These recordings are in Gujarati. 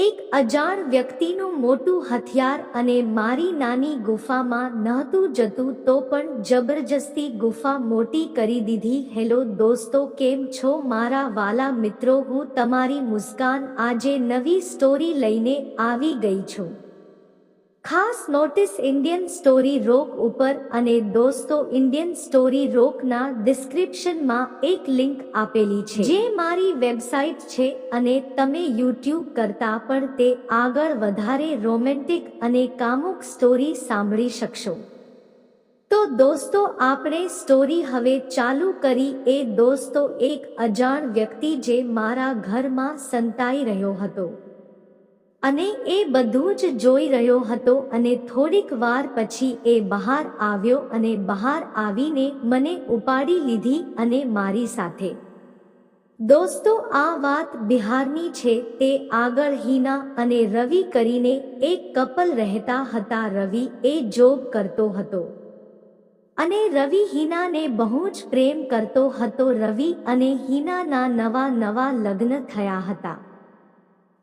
એક અજાણ વ્યક્તિનું મોટું હથિયાર અને મારી નાની ગુફામાં નહોતું જતું તો પણ જબરજસ્તી ગુફા મોટી કરી દીધી. હેલો દોસ્તો, કેમ છો? મારા વાલા મિત્રો, હું તમારી મુસ્કાન આજે નવી સ્ટોરી લઈને આવી ગઈ છું. ખાસ નોટિસ ઇન્ડિયન સ્ટોરી રોક ઉપર અને દોસ્તો ઇન્ડિયન સ્ટોરી રોકના ડિસ્ક્રિપ્શનમાં એક લિંક આપેલી છે. જે મારી વેબસાઇટ છે અને તમે યુટ્યુબ કરતા પણ તે આગળ વધારે રોમેન્ટિક અને કામુક સ્ટોરી સાંભળી શકશો. તો દોસ્તો, આપણે સ્ટોરી હવે ચાલુ કરી એ દોસ્તો એક અજાણ વ્યક્તિ જે મારા ઘરમાં સંતાઈ રહ્યો હતો. અને એ બધું જ જોઈ રહ્યો હતો અને થોડીક વાર પછી એ બહાર આવ્યો અને બહાર આવીને મને ઉપાડી લીધી અને મારી સાથે. દોસ્તો, આ વાત બિહારની છે, તે આગળ હિના અને રવિ કરીને એક કપલ રહેતા હતા, રવિ એ જોબ કરતો હતો. અને રવિ હિનાને બહુ જ પ્રેમ કરતો હતો, રવિ અને હિનાના નવા નવા લગ્ન થયા હતા.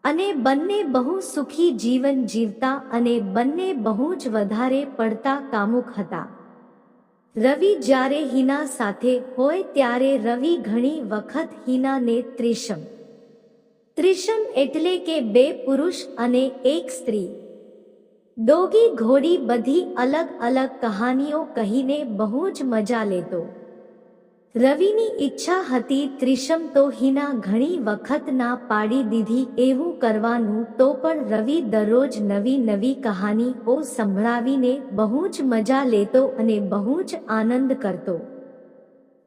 અને બંને બહુ સુખી જીવન જીવતા અને બંને બહુ જ વધારે પડતા કામુક હતા. રવિ જ્યારે હિના સાથે હોય ત્યારે રવિ ઘણી વખત હિનાને ત્રિશમ. ત્રિશમ એટલે કે બે પુરુષ અને એક સ્ત્રી. ડોગી ઘોડી બધી અલગ અલગ કહાનીઓ કહીને બહુ જ મજા લેતો. રવિની ઈચ્છા હતી ત્રિશમ તો હિના ઘણી વખત ના પાડી દીધી એવું કરવાનું, તો પણ રવિ દરરોજ નવી નવી કહાનીઓ સંભળાવીને બહુ જ મજા લેતો અને બહુ જ આનંદ કરતો.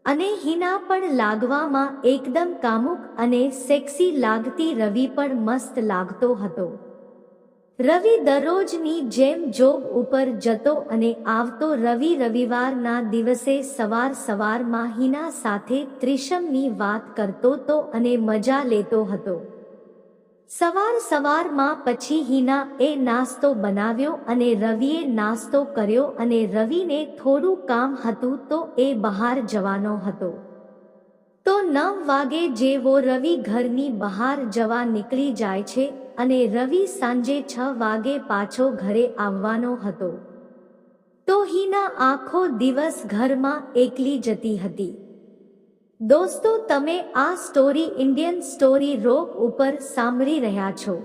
અને હિના પણ લાગવામાં એકદમ કામુક અને સેક્સી લાગતી રવિ પણ મસ્ત લાગતો હતો. રવિ દરરોજની જેમ જોબ ઉપર જતો અને આવતો રવિ રવિવારના દિવસે સવાર સવારમાં હિના સાથે ત્રિશમની વાત કરતો તો અને મજા લેતો હતો. સવાર સવારમાં પછી હિના એ નાસ્તો બનાવ્યો અને રવિએ નાસ્તો કર્યો અને રવિને થોડું કામ હતું તો એ બહાર જવાનો હતો. તો નવ વાગે જેવો રવિ ઘરની બહાર જવા નીકળી જાય છે અને રવિ સાંજે છ વાગે પાછો ઘરે આવવાનો હતો. તો હિના આખો દિવસ ઘરમાં એકલી જતી હતી. દોસ્તો, તમે આ સ્ટોરી ઇન્ડિયન સ્ટોરી રોક ઉપર સાંભળી રહ્યા છો.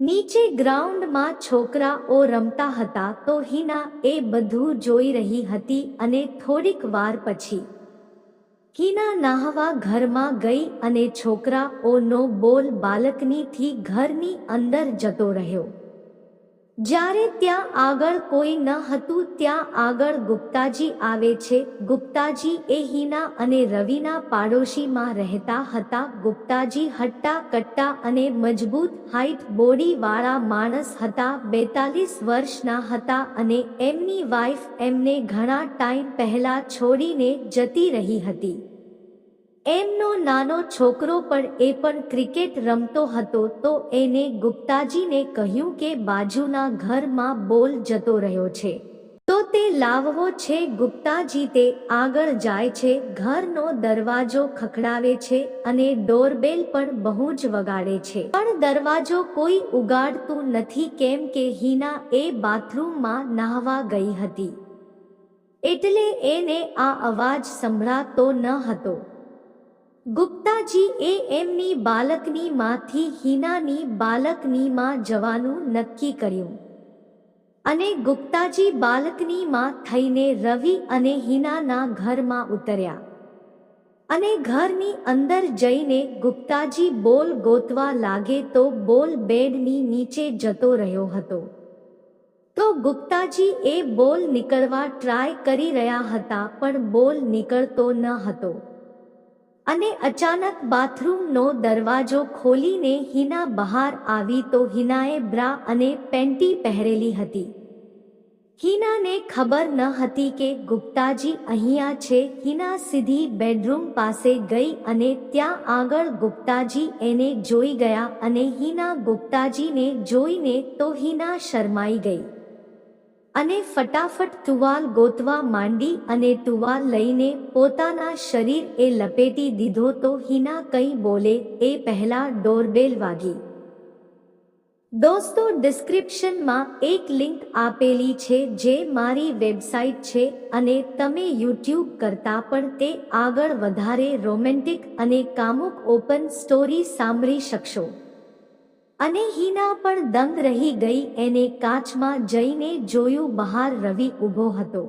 નીચે ગ્રાઉન્ડમાં છોકરાઓ રમતા હતા તો હિના એ બધું જોઈ રહી હતી અને થોડીક વાર પછી હિના નાહવા ઘરમાં ગઈ અને છોકરાઓનો બોલ બાલકનીથી ઘરની અંદર જતો રહ્યો. જ્યારે ત્યાં આગળ કોઈ ન હતું, ત્યાં આગળ ગુપ્તાજી આવે છે. ગુપ્તાજી એ હિના અને રવિના પાડોશીમાં રહેતા હતા. ગુપ્તાજી હટ્ટા, કટ્ટા અને મજબૂત હાઈટ બોડીવાળા માણસ હતા. બેતાલીસ વર્ષના હતા અને એમની વાઈફ એમને ઘણા ટાઈમ પહેલા છોડીને જતી રહી હતી. એમનો નાનો છોકરો પણ એ પણ ક્રિકેટ રમતો હતો તો એને ગુપ્તાજીને કહ્યું કે બાજુના ઘરમાં બોલ જતો રહ્યો છે. તો તે લાવવો છે ગુપ્તાજી તે આગળ જાય છે, ઘરનો દરવાજો ખખડાવે છે અને ડોરબેલ પણ બહુ જ વગાડે છે. પણ દરવાજો કોઈ ઉગાડતું નથી કેમ કે હિના એ બાથરૂમમાં નાહવા ગઈ હતી. એટલે એને આ અવાજ સંભળાતો ન હતો. ગુપ્તાજી એ એમની બાલકનીમાંથી હિનાની બાલકનીમાં જવાનું નક્કી કર્યું. અને ગુપ્તાજી બાલકનીમાં થઈને રવિ અને હિનાના ઘરમાં ઉતર્યા. અને ઘરની અંદર જઈને ગુપ્તાજી બોલ ગોતવા લાગે તો બોલ બેડની નીચે જતો રહ્યો હતો. તો ગુપ્તાજી એ બોલ નીકળવા ટ્રાય કરી રહ્યા હતા પણ બોલ નીકળતો ન હતો. અને અચાનક બાથરૂમનો દરવાજો ખોલીને હિના બહાર આવી તો હિનાએ બ્રા અને પેન્ટી પહેરેલી હતી. હિનાને ખબર ન હતી કે ગુપ્તાજી અહીંયા છે. હિના સીધી બેડરૂમ પાસે ગઈ અને ત્યાં આગળ ગુપ્તાજી એને જોઈ ગયા અને હિના ગુપ્તાજીને જોઈને તો હિના શરમાઈ ગઈ. અને ફટાફટ તુવાલ ગોતવા માંડી અને તુવાલ લઈને પોતાના શરીર એ લપેટી દીધો તો હિના કંઈ બોલે એ પહેલા ડોરબેલ વાગી. દોસ્તો ડિસ્ક્રિપ્શનમાં એક લિંક આપેલી છે જે મારી વેબસાઇટ છે અને તમે યુટ્યુબ કરતાં પણ તે આગળ વધારે રોમેન્ટિક અને કામુક ઓપન સ્ટોરી સાંભળી શકશો. અને હિના પણ દંગ રહી ગઈ એને કાચમાં જઈને જોયું બહાર રવિ ઊભો હતો.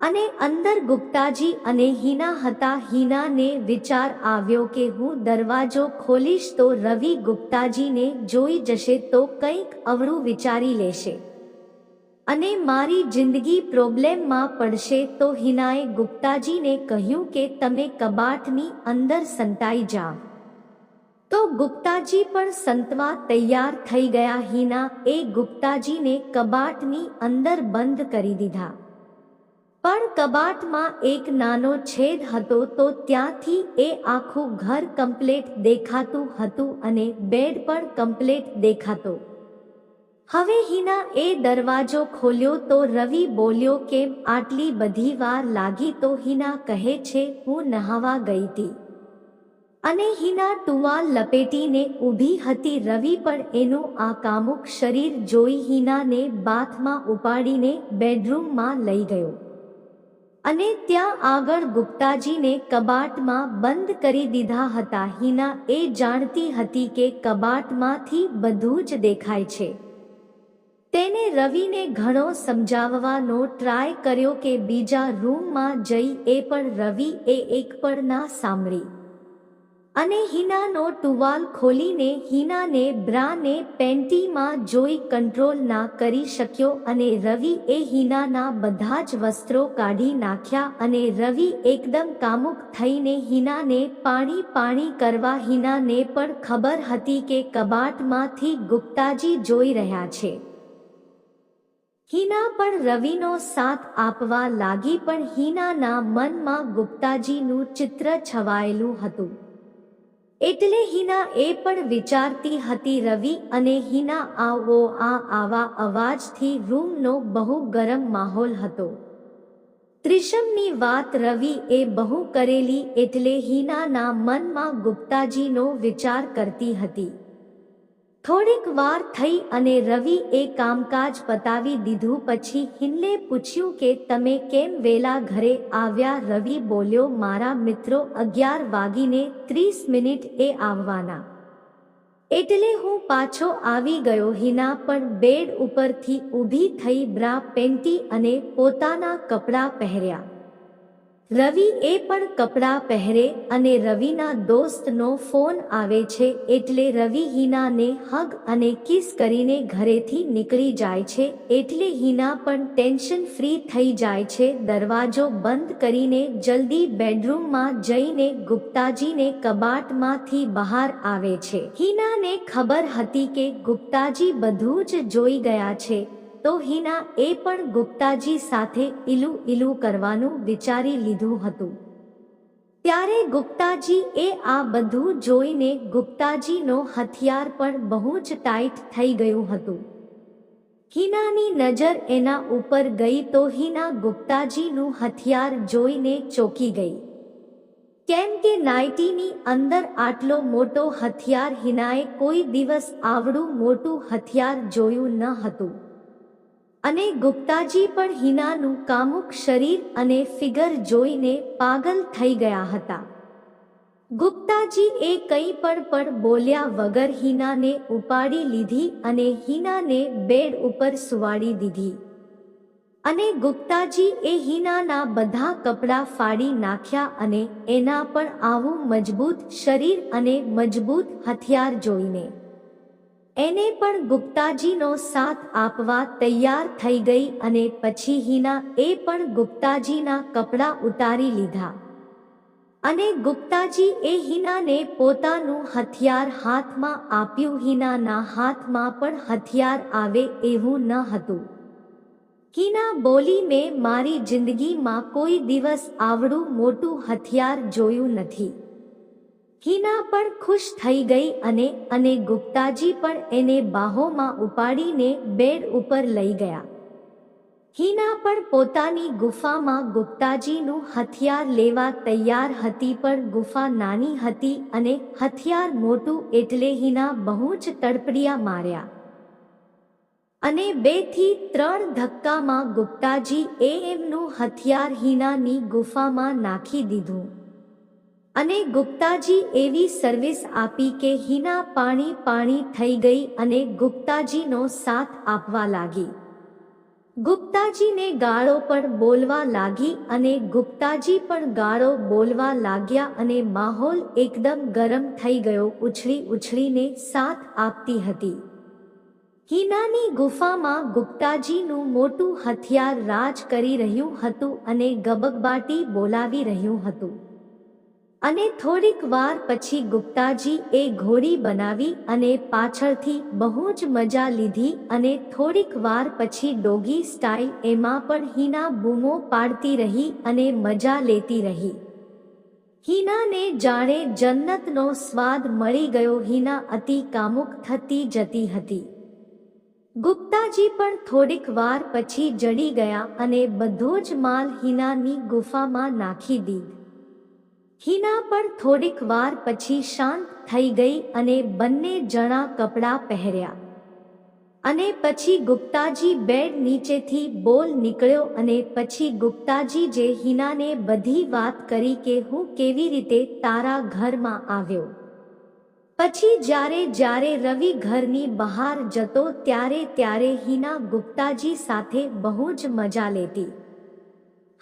અને અંદર ગુપ્તાજી અને હિના હતા, હિનાને વિચાર આવ્યો કે હું દરવાજો ખોલીશ તો રવિ ગુપ્તાજીને જોઈ જશે તો કંઈક અવળું વિચારી લેશે. અને મારી જિંદગી પ્રોબ્લેમમાં પડશે તો હિનાએ ગુપ્તાજીને કહ્યું કે તમે કબાટની અંદર સંતાઈ જાઓ. તો ગુપ્તાજી પણ સંતવા તૈયાર થઈ ગયા. હિના એ ગુપ્તાજીને કબાટની અંદર બંધ કરી દીધા. પણ કબાટમાં એક નાનો છેદ હતો તો ત્યાંથી એ આખું ઘર કમ્પ્લેટ દેખાતું હતું અને બેડ પણ કમ્પ્લેટ દેખાતો. હવે હિના એ દરવાજો ખોલ્યો તો રવિ બોલ્યો, કેમ આટલી બધી વાર લાગી? તો હિના કહે છે, હું નહાવા ગઈ હતી અને હિના ટુવાલ લપેટીને ઊભી હતી રવિ પણ એનું આ કામુક શરીર જોઈ હિનાને બાથમાં ઉપાડીને બેડરૂમમાં લઈ ગયો. અને ત્યાં આગળ ગુપ્તાજીને કબાટમાં બંધ કરી દીધા હતા. હિના એ જાણતી હતી કે કબાટમાંથી બધું જ દેખાય છે. તેને રવિને ઘણો સમજાવવાનો ટ્રાય કર્યો કે બીજા રૂમમાં જઈ એ પણ રવિ એ એક પણ ના સાંભળી. અને હિનાનો ટુવાલ ખોલીને હિનાને બ્રાને પેન્ટીમાં જોઈ કંટ્રોલ ના કરી શક્યો અને રવિ એ હિનાના બધા જ વસ્ત્રો કાઢી નાખ્યા અને રવિ એકદમ કામુક થઈને હિનાને પાણી પાણી કરવા હિનાને પણ ખબર હતી કે કબાટમાંથી ગુપ્તાજી જોઈ રહ્યા છે. હિના પણ રવિનો સાથ આપવા લાગી પણ હિનાના મનમાં ગુપ્તાજીનું ચિત્ર છવાયેલું હતું. એટલે હિના એ પણ વિચારતી હતી રવિ અને હિના આવો આ આવા અવાજથી રૂમનો બહુ ગરમ માહોલ હતો. ત્રિશમની વાત રવિ એ બહુ કરેલી એટલે હિનાના મનમાં ગુપ્તાજીનો વિચાર કરતી હતી. થોડીક વાર થઈ અને રવિ એ કામકાજ પતાવી દીધું પછી હિન્લે પૂછ્યું કે તમે કેમ વેલા ઘરે આવ્યા? રવિ બોલ્યો, મારા મિત્રો અગિયાર વાગીને ત્રીસ મિનિટ એ આવવાના. એટલે હું પાછો આવી ગયો હિના, પણ બેડ ઉપરથી ઊભી થઈ બ્રા પેન્ટી અને પોતાના કપડાં પહેર્યા. રવિ એ પણ કપડાં પહેરે અને રવિના દોસ્તનો ફોન આવે છે એટલે રવિ હિનાને હગ અને કિસ કરીને ઘરેથી નીકળી જાય છે એટલે હિના પણ ટેન્શન ફ્રી થઈ જાય છે દરવાજો બંધ કરીને જલ્દી બેડરૂમમાં જઈને ગુપ્તાજીને કબાટમાંથી બહાર આવે છે. હિનાને ખબર હતી કે ગુપ્તાજી બધું જ જોઈ ગયા છે તો હિના એ પણ ગુપ્તાજી સાથે ઇલુ ઇલુ કરવાનું વિચારી લીધું હતું. ત્યારે ગુપ્તાજી એ આ બધું જોઈને ગુપ્તાજીનો હથિયાર પણ બહુ જ ટાઈટ થઈ ગયું હતું. હિનાની નજર એના ઉપર ગઈ તો હિના ગુપ્તાજીનું હથિયાર જોઈને ચોકી ગઈ. કેમ કે નાઇટીની અંદર આટલો મોટો હથિયાર હિનાએ કોઈ દિવસ આવડું મોટું હથિયાર જોયું ન હતું. અને ગુપ્તાજી પણ હિનાનું કામુક શરીર અને ફિગર જોઈને પાગલ થઈ ગયા હતા. ગુપ્તાજી એ કંઈ પણ પણ બોલ્યા વગર હિનાને ઉપાડી લીધી અને હિનાને બેડ ઉપર સુવાડી દીધી. અને ગુપ્તાજી એ હિનાના બધા કપડાં ફાડી નાખ્યા અને એના પણ આવું મજબૂત શરીર અને મજબૂત હથિયાર જોઈને એને પણ ગુપ્તાજીનો સાથ આપવા તૈયાર થઈ ગઈ અને પછી હિના એ પણ ગુપ્તાજીના કપડાં ઉતારી લીધા. અને ગુપ્તાજી એ હિનાને પોતાનું હથિયાર હાથમાં આપ્યું. હિનાના હાથમાં પણ હથિયાર આવે એવું ન હતું. હિના બોલી, મેં મારી જિંદગીમાં કોઈ દિવસ આવડું મોટું હથિયાર જોયું નથી. હિના પણ ખુશ થઈ ગઈ અને અને ગુપ્તાજી પણ એને બાહોમાં ઉપાડીને બેડ ઉપર લઈ ગયા. હિના પણ પોતાની ગુફામાં ગુપ્તાજીનું હથિયાર લેવા તૈયાર હતી પણ ગુફા નાની હતી અને હથિયાર મોટું એટલે હિના બહુ જ તડપડિયા માર્યા. અને બેથી ત્રણ ધક્કામાં ગુપ્તાજી એ એમનું હથિયાર હિનાની ગુફામાં નાખી દીધું. અને ગુપ્તાજી એવી સર્વિસ આપી કે હિના પાણી પાણી થઈ ગઈ અને ગુપ્તાજીનો સાથ આપવા લાગી. ગુપ્તાજીને ગાળો પણ બોલવા લાગી અને ગુપ્તાજી પણ ગાળો બોલવા લાગ્યા અને માહોલ એકદમ ગરમ થઈ ગયો ઉછળી ઉછળીને સાથ આપતી હતી. હિનાની ગુફામાં ગુપ્તાજીનું મોટું હથિયાર રાજ કરી રહ્યું હતું અને ગબગબાટી બોલાવી રહ્યું હતું. અને થોડીક વાર પછી ગુપ્તાજી એ ઘોડી બનાવી અને પાછળથી બહુ જ મજા લીધી અને થોડીક વાર પછી ડોગી સ્ટાઇલ એમાં પણ હિના બૂમો પાડતી રહી અને મજા લેતી રહી. હિનાને જાણે જન્નતનો સ્વાદ મળી ગયો, હિના અતિ કામુક થતી જતી હતી. ગુપ્તાજી પણ થોડીક વાર પછી જડી ગયા અને બધો જ માલ હિનાની ગુફામાં નાખી દીધ. હિના પણ થોડીક વાર પછી શાંત થઈ ગઈ અને બંને જણા કપડાં પહેર્યા. અને પછી ગુપ્તાજી બેડ નીચેથી બોલ નીકળ્યો અને પછી ગુપ્તાજી જે હિનાને બધી વાત કરી કે હું કેવી રીતે તારા ઘરમાં આવ્યો. પછી જ્યારે જ્યારે રવિ ઘરની બહાર જતો ત્યારે ત્યારે હિના ગુપ્તાજી સાથે બહુ જ મજા લેતી.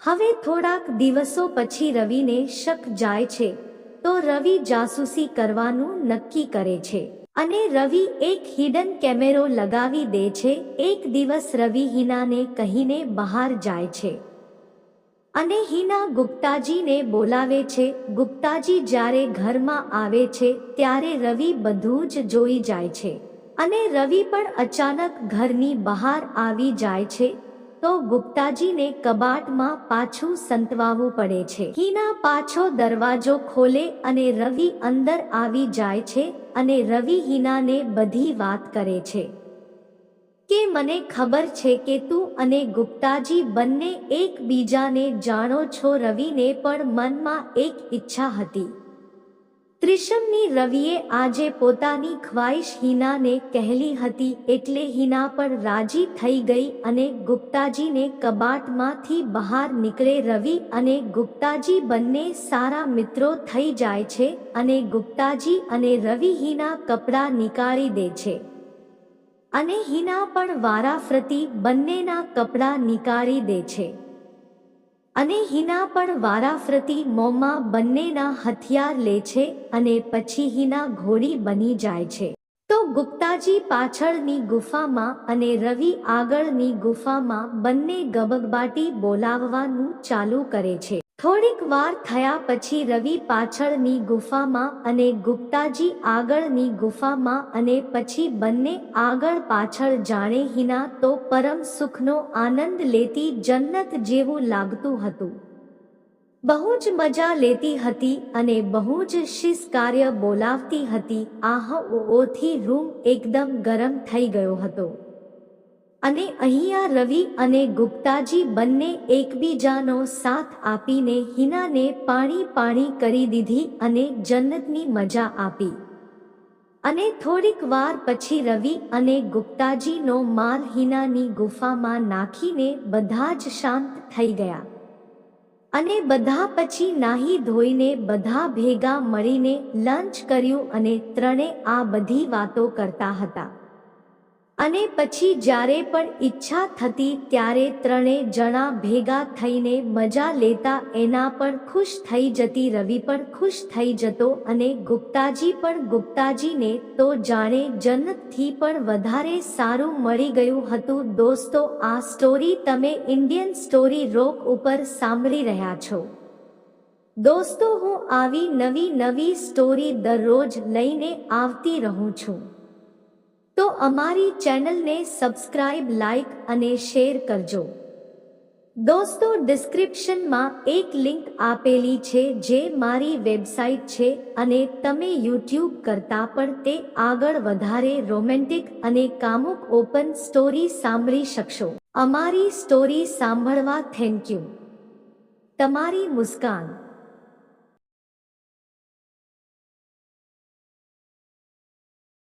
હવે થોડાક દિવસો પછી રવિને શક જાય છે, તો રવિ જાસૂસી કરવાનું નક્કી કરે છે. અને રવિ એક હિડન કેમેરો લગાવી દે છે, એક દિવસ રવિ હિનાને કહીને બહાર જાય છે. અને હિના ગુપ્તાજીને બોલાવે છે, ગુપ્તાજી જ્યારે ઘરમાં આવે છે, ત્યારે રવિ બધું જ જોઈ જાય છે. અને રવિ પણ અચાનક ઘરની બહાર આવી જાય છે તો ગુપ્તાજીને કબાટમાં પાછું સંતવાવું પડે છે. હિના પાછો દરવાજો ખોલે અને રવિ અંદર આવી જાય છે અને રવિ હિનાને બધી વાત કરે છે. કે મને ખબર છે કે તું અને ગુપ્તાજી બંને એકબીજાને જાણો છો. રવિને પણ મનમાં એક ઈચ્છા હતી. ત્રિશમની રવિએ આજે પોતાની ખ્વાહિશ હિનાને કહેલી હતી એટલે હિના પર રાજી થઈ ગઈ અને ગુપ્તાજીને કબાટમાંથી બહાર નીકળે રવિ અને ગુપ્તાજી બંને સારા મિત્રો થઈ જાય છે અને ગુપ્તાજી અને રવિ હિના કપડાં નીકાળી દે છે. અને હિના પણ વારાફરતી બંનેના કપડાં નીકાળી દે છે. અને હિના પણ વારાફરતી મોંમાં બંનેના હથિયાર લે છે અને પછી હિના ઘોડી બની જાય છે. તો ગુપ્તાજી પાછળની ગુફામાં અને રવિ આગળની ગુફામાં બંને ગબગબાટી બોલાવવાનું ચાલુ કરે છે. થોડીક વાર થયા પછી રવિ પાછળની ગુફામાં અને ગુપ્તાજી આગળની ગુફામાં અને પછી બંને આગળ પાછળ જાણે હિના તો પરમ સુખનો આનંદ લેતી જન્નત જેવું લાગતું હતું. બહુ જ મજા લેતી હતી અને બહુ જ શિસ કાર્ય બોલાવતી હતી. આહ ઓથી રૂમ એકદમ ગરમ થઈ ગયો હતો. અને અહીંયા રવિ અને ગુપ્તાજી બંને એકબીજાનો સાથ આપીને હિનાને પાણી પાણી કરી દીધી અને જન્નતની મજા આપી. અને થોડીક વાર પછી રવિ અને ગુપ્તાજીનો માલ હિનાની ગુફામાં નાખીને બધા જ શાંત થઈ ગયા. અને બધા પછી નાહી ધોઈને બધા ભેગા મળીને લંચ કર્યું અને ત્રણે આ બધી વાતો કરતા હતા. અને પછી જ્યારે પણ ઈચ્છા થતી ત્યારે ત્રણે જણા ભેગા થઈને મજા લેતા એના પણ ખુશ થઈ જતી રવિ પણ ખુશ થઈ જતો અને ગુપ્તાજી પણ ગુપ્તાજીને તો જાણે જન્નતથી પણ વધારે સારું મળી ગયું હતું. દોસ્તો, આ સ્ટોરી તમે ઇન્ડિયન સ્ટોરી રોક ઉપર સાંભળી રહ્યા છો. દોસ્તો, હું આવી નવી નવી સ્ટોરી દરરોજ લઈને આવતી રહું છું. તો અમારી ચેનલને સબસ્ક્રાઇબ, લાઇક અને શેર કરજો. દોસ્તો, ડિસ્ક્રિપ્શનમાં એક લિંક આપેલી છે જે મારી વેબસાઇટ છે અને તમે યુટ્યુબ કરતાં પણ તે આગળ વધારે રોમેન્ટિક અને કામુક ઓપન સ્ટોરી સાંભળી શકશો. અમારી સ્ટોરી સાંભળવા થેન્ક યુ. તમારી મુસ્કાન.